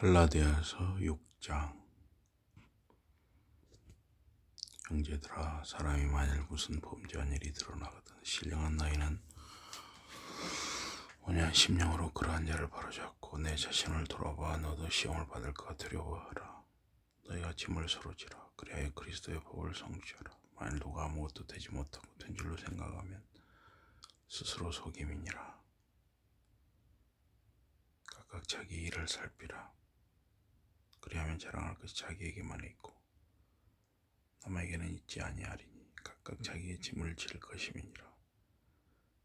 갈라디아서 6장. 형제들아 사람이 만일 무슨 범죄한 일이 드러나거든 신령한 너희는 오냐 심령으로 그러한 자를 바로잡고 내 자신을 돌아봐 너도 시험을 받을까 두려워하라. 너희가 짐을 서로 지라. 그리하여 그리스도의 법을 성취하라. 만일 누가 아무것도 되지 못하고 된 줄로 생각하면 스스로 속임이니라. 각각 자기 일을 살피라 그리하면 자랑할 것이 자기에게만 있고 남에게는 있지 아니하리니 각각 자기의 짐을 질 것임이니라.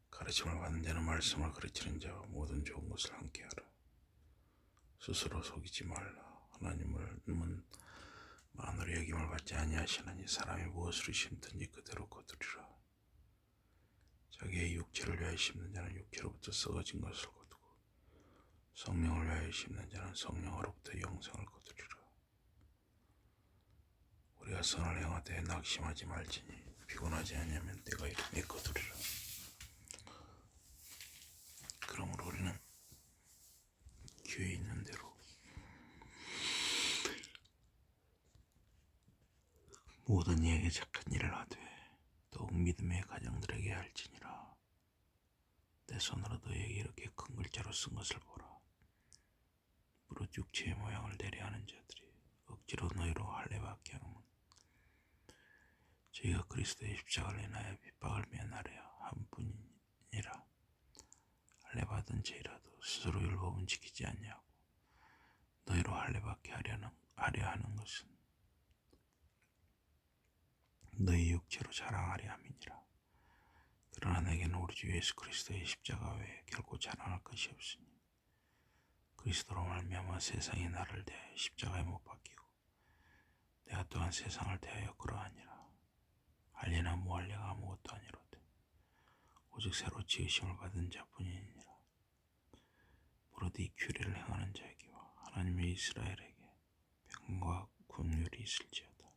가르침을 받는 자는 말씀을 가르치는 자와 모든 좋은 것을 함께하라. 스스로 속이지 말라. 하나님은 마누리 여김을 받지 아니하시나니 사람이 무엇으로 심든지 그대로 거두리라. 자기의 육체를 위하여 심는 자는 육체로부터 썩어진 것을 거두고 성령을 위하여 심는 자는 성령으로부터 영생을 거두리라. 우리가 선을 행하되 낙심하지 말지니 피곤하지 않으면 때가 이르매 거두리라. 그러므로 우리는 기회 있는 대로 모든 이에게 착한 일을 하되 더욱 믿음의 가정들에게 할지니라. 내 손으로 너에게 이렇게 큰 글자로 쓴 것을 보라. 무릇 육체의 모양을 내려하는 자들이 억지로 너희로 할례받게 하면 저희가 그리스도의 십자가를 인하여 핍박을 면하려 한 뿐이니라. 할례받은 죄라도 스스로 율법은 지키지 아니하고 너희로 할례받게 하려는 하려 하는 것은 너희 육체로 자랑하려 함이니라. 그러나 내게는 우리 주 예수 그리스도의 십자가 외에 결코 자랑할 것이 없으니 그리스도로 말미암아 세상이 나를 대하여 십자가에 못 박히고 내가 또한 세상을 대하여 그러하니라 할례나 무할례가 아무것도 아니로되 오직 새로 지으심을 받은 자뿐이니라 무릇 이 규례를 행하는 자에게와 하나님의 이스라엘에게 평과 긍휼이 있을지어다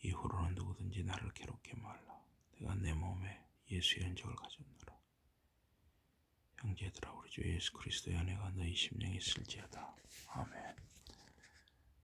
이후로는 누구든지 나를 괴롭게 말라 내가 내 몸에 예수의 흔적을 가졌노라 형제들아 우리 주 예수 그리스도의 은혜가 너희 심령에 있을지어다. 아멘.